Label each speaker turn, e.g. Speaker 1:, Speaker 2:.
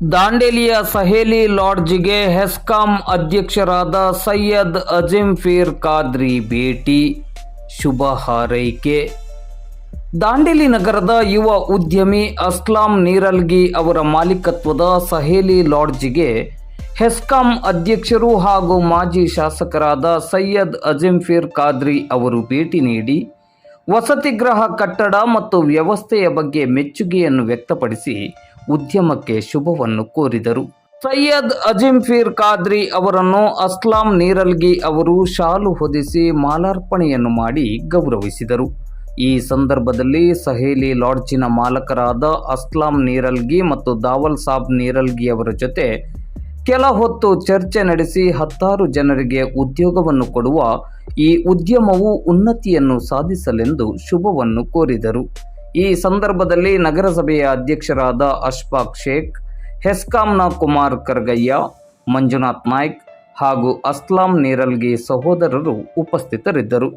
Speaker 1: ದಾಂಡೇಲಿಯ ಸಹೇಲಿ ಲಾಡ್ಜ್ಗೆ ಹೆಸ್ಕಾಂ ಅಧ್ಯಕ್ಷರಾದ ಸೈಯದ್ ಅಜಿಂ ಫೀರ್ ಖಾದ್ರಿ ಭೇಟಿ. ಶುಭ ಹಾರೈಕೆ. ದಾಂಡೇಲಿ ನಗರದ ಯುವ ಉದ್ಯಮಿ ಅಸ್ಲಾಂ ನೀರಲ್ಗಿ ಅವರ ಮಾಲೀಕತ್ವದ ಸಹೇಲಿ ಲಾಡ್ಜ್ಗೆ ಹೆಸ್ಕಾಂ ಅಧ್ಯಕ್ಷರು ಹಾಗೂ ಮಾಜಿ ಶಾಸಕರಾದ ಸೈಯದ್ ಅಜಿಂಫೀರ್ ಖಾದ್ರಿ ಅವರು ಭೇಟಿ ನೀಡಿ ವಸತಿಗೃಹ ಕಟ್ಟಡ ಮತ್ತು ವ್ಯವಸ್ಥೆಯ ಬಗ್ಗೆ ಮೆಚ್ಚುಗೆಯನ್ನು ವ್ಯಕ್ತಪಡಿಸಿ ಉದ್ಯಮಕ್ಕೆ ಶುಭವನ್ನು ಕೋರಿದರು. ಸೈಯದ್ ಅಜಿಂಫೀರ್ ಖಾದ್ರಿ ಅವರನ್ನು ಅಸ್ಲಾಂ ನೀರಲ್ಗಿ ಅವರು ಶಾಲು ಹೊದಿಸಿ ಮಾಲಾರ್ಪಣೆಯನ್ನು ಮಾಡಿ ಗೌರವಿಸಿದರು. ಈ ಸಂದರ್ಭದಲ್ಲಿ ಸಹೇಲಿ ಲಾಡ್ಜಿನ ಮಾಲಕರಾದ ಅಸ್ಲಾಂ ನೀರಲ್ಗಿ ಮತ್ತು ದಾವಲ್ ಸಾಬ್ ನೀರಲ್ಗಿ ಅವರ ಜೊತೆ ಕೆಲ ಹೊತ್ತು ಚರ್ಚೆ ನಡೆಸಿ ಹತ್ತಾರು ಜನರಿಗೆ ಉದ್ಯೋಗವನ್ನು ಕೊಡುವ ಈ ಉದ್ಯಮವು ಉನ್ನತಿಯನ್ನು ಸಾಧಿಸಲೆಂದು ಶುಭವನ್ನು ಕೋರಿದರು. ಈ ಸಂದರ್ಭದಲ್ಲಿ ನಗರಸಭೆಯ ಅಧ್ಯಕ್ಷರಾದ ಅಶ್ಫಾಕ್ ಶೇಖ್, ಹೆಸ್ಕಾಂನ ಕುಮಾರ್ ಕರ್ಗಯ್ಯ, ಮಂಜುನಾಥ್ ನಾಯ್ಕ್ ಹಾಗೂ ಅಸ್ಲಾಂ ನೀರಲ್ಗಿ ಸಹೋದರರು ಉಪಸ್ಥಿತರಿದ್ದರು.